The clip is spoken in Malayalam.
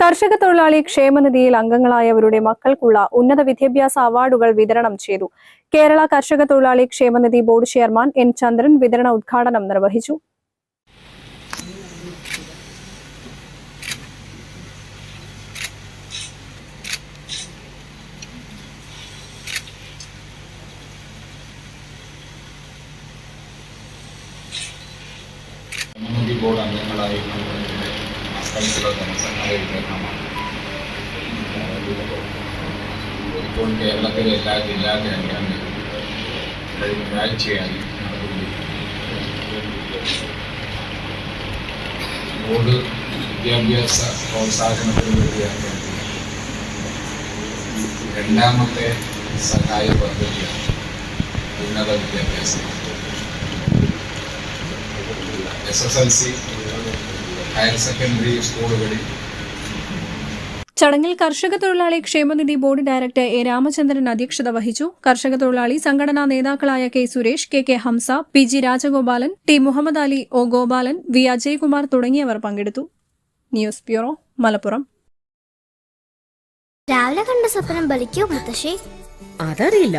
കർഷക തൊഴിലാളി ക്ഷേമനിധിയിൽ അംഗങ്ങളായവരുടെ മക്കൾക്കുള്ള ഉന്നത വിദ്യാഭ്യാസ അവാർഡുകൾ വിതരണം ചെയ്തു. കേരള കർഷക തൊഴിലാളി ക്ഷേമനിധി ബോർഡ് ചെയർമാൻ എൻ ചന്ദ്രൻ വിതരണ ഉദ്ഘാടനം നിർവഹിച്ചു. ബോർഡ് മക്കൾക്കുള്ള ധനസഹായ വിതരണമാണ് ഇപ്പോൾ കേരളത്തിലെ എല്ലാ ജില്ലാ കേന്ദ്രങ്ങളിലും കഴിഞ്ഞ ഒരാഴ്ചയായി നടന്നുകൊണ്ടിരിക്കുന്നു ബോർഡ് വിദ്യാഭ്യാസ പ്രോത്സാഹനത്തിന് വേണ്ടിയാണ് രണ്ടാമത്തെ സഹായ പദ്ധതിയാണ് ഉന്നത വിദ്യാഭ്യാസം. S S L C higher secondary സ്കൂളുകളിൽ ചടങ്ങിൽ കർഷക തൊഴിലാളി ക്ഷേമനിധി ബോർഡ് ഡയറക്ടർ എ രാമചന്ദ്രൻ അധ്യക്ഷത വഹിച്ചു. കർഷക തൊഴിലാളി സംഘടനാ നേതാക്കളായ K Suresh K K Hamsa P G Rajagopalan T Muhammad Ali O Gopalan V Ajaykumar തുടങ്ങിയവർ പങ്കെടുത്തു. News bureau Malappuram. രാവിലെ കണ്ട സ്വപ്നം ബലിക്കോ മുത്തശ്ശേ? അതറിയില്ല.